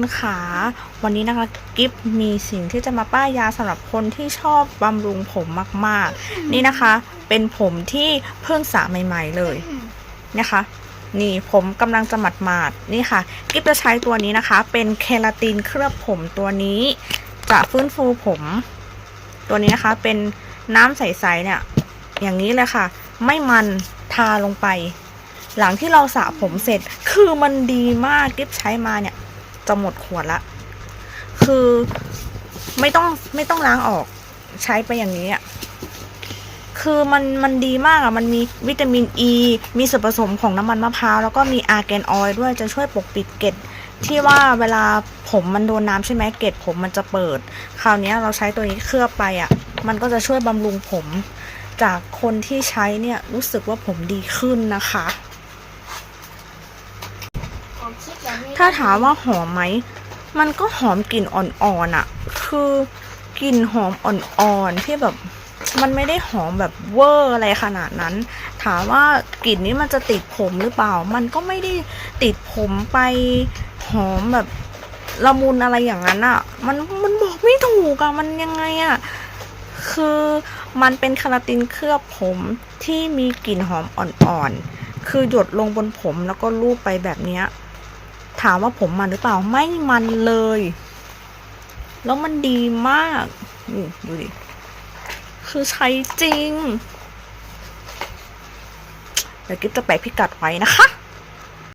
คุณขาวันนี้นะคะกิฟมีสิ่งที่จะมาป้ายยาสำหรับคนที่ชอบบำรุงผมมากๆ นี่นะคะ เป็นผมที่เพิ่งสระใหม่ ๆเลยนะคะ นี่ผมกำลังจะหมัดหมาดๆนี่ค่ะ กิฟจะใช้ตัวนี้นะคะ เป็นเคลาตินเคลือบผมตัวนี้ จะฟื้นฟูผม ตัวนี้นะคะ เป็นน้ำใสๆเนี่ย อย่างนี้เลยค่ะ ไม่มันทาลงไป หลังที่เราสระผมเสร็จคือมันดีมากกิฟใช้มาเนี่ย จะหมดขวดละ คือไม่ต้องไม่ต้องล้างออกใช้ไปอย่างนี้อะคือมันมันดีมากอะ มันมีวิตามินอ e, ีมีส่วนผสมของน้ำมันมะพร้าว แล้วก็มีอาร์แกนออยล์ด้วยจะช่วยปกปิดเกล็ดที่ว่าเวลาผมมันโดนน้ำใช่ไหมเกล็ดผมมันจะเปิด คราวนี้เราใช้ตัวนี้เคลือบไปอะ มันก็จะช่วยบำรุงผม จากคนที่ใช้เนี่ยรู้สึกว่าผมดีขึ้นนะคะ ถ้าถามว่าหอมไหม มันก็หอมกลิ่นอ่อนๆอะคือกลิ่นหอมอ่อนๆที่แบบมันไม่ได้หอมแบบเวอร์อะไรขนาดนั้น ถามว่ากลิ่นนี้มันจะติดผมหรือเปล่า มันก็ไม่ได้ติดผมไปหอมแบบละมุนอะไรอย่างนั้นอะมันมันบอกไม่ถูกอะมันยังไงอะคือมันเป็นคาราตินเคลือบผมที่มีกลิ่นหอมอ่อนๆ คือหยดลงบนผมแล้วก็ลูบไปแบบเนี้ย ถามว่าผมมันหรือเปล่าไม่มันเลย แล้วมันดีมากนี่ดูดิ คือใช้จริง เดี๋ยวกิ๊บจะแปะพิกัดไว้นะคะ